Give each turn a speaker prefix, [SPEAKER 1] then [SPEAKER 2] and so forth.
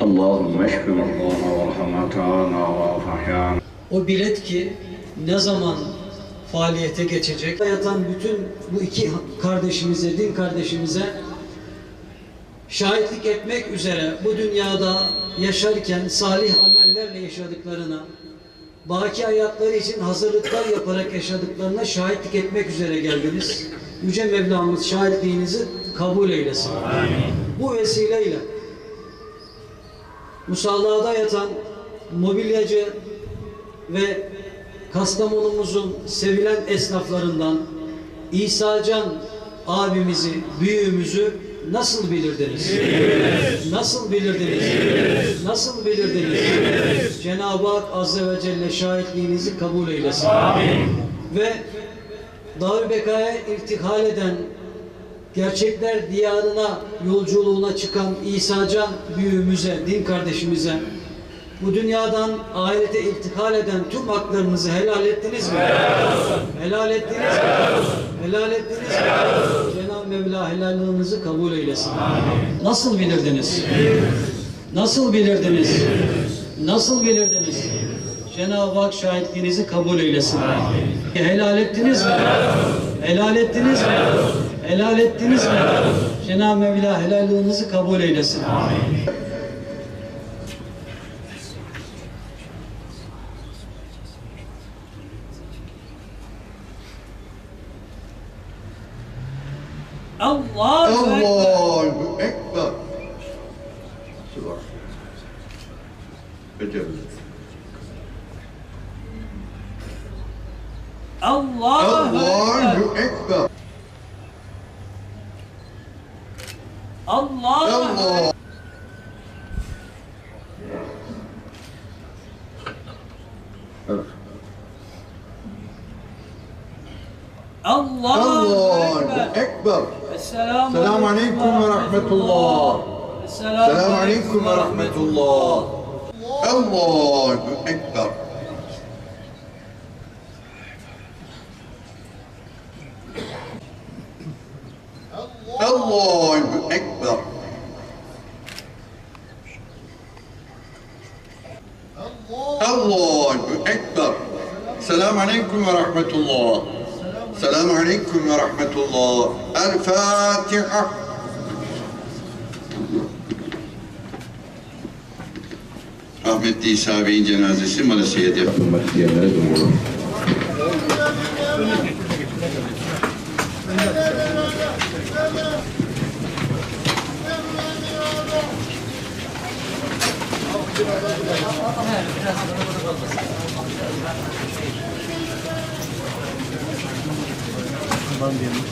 [SPEAKER 1] Allahümme şfi merdana ve rahmetana ve afahyana.
[SPEAKER 2] O bilet ki ne zaman faaliyete geçecek. Yatan bütün bu iki kardeşimize, din kardeşimize şahitlik etmek üzere bu dünyada yaşarken salih amellerle yaşadıklarına, baki hayatları için hazırlıklar yaparak yaşadıklarına şahitlik etmek üzere geldiniz. Yüce Mevlamız şahitliğinizi kabul eylesin. Amin. Bu vesileyle musallada yatan mobilyacı ve Kastamonumuzun sevilen esnaflarından İsa Can abimizi, büyüğümüzü nasıl bilirdiniz? Nasıl bilirdiniz? Nasıl bilirdiniz? Cenab-ı Hak Azze ve Celle şahitliğinizi kabul eylesin. Ve Darü Beka'ya irtihal eden gerçekler diyarına yolculuğuna çıkan İsa Can büyüğümüze, din kardeşimize bu dünyadan ahirete irtikal eden tüm haklarınızı helal ettiniz mi? Helal ettiniz mi? Helal ettiniz mi? Cenab-ı Mevla helallığınızı kabul eylesin. Nasıl bilirdiniz? Nasıl bilirdiniz? Nasıl bilirdiniz? Cenab-ı Hak şahitliğinizi kabul eylesin. Helal ettiniz mi? Helal ettiniz mi? Helal ettiniz mi? Cenab-ı Mevla helallığınızı kabul eylesin. Allahu Ekber.
[SPEAKER 3] Allahu Ekber.
[SPEAKER 2] Allahu Ekber.
[SPEAKER 3] Allahu Ekber.
[SPEAKER 2] Allahu Ekber.
[SPEAKER 3] Allah. Evet.
[SPEAKER 2] Allahu
[SPEAKER 3] Allahu
[SPEAKER 2] Ekber.
[SPEAKER 3] Ekber.
[SPEAKER 2] Esselamu
[SPEAKER 3] Selamun Aleyküm ve Rahmetullah.
[SPEAKER 2] Esselamu
[SPEAKER 3] Selamun Aleyküm ve Rahmetullah. Allahu Ekber. Selamun Aleyküm ve Rahmetullah. Selamun Aleyküm ve Rahmetullah. El Fatiha. Rahmetli İsa Bey'in cenazesi Malezya'da yapılmak isteyenlere duyurulur. Thank you. Bundan diyelim.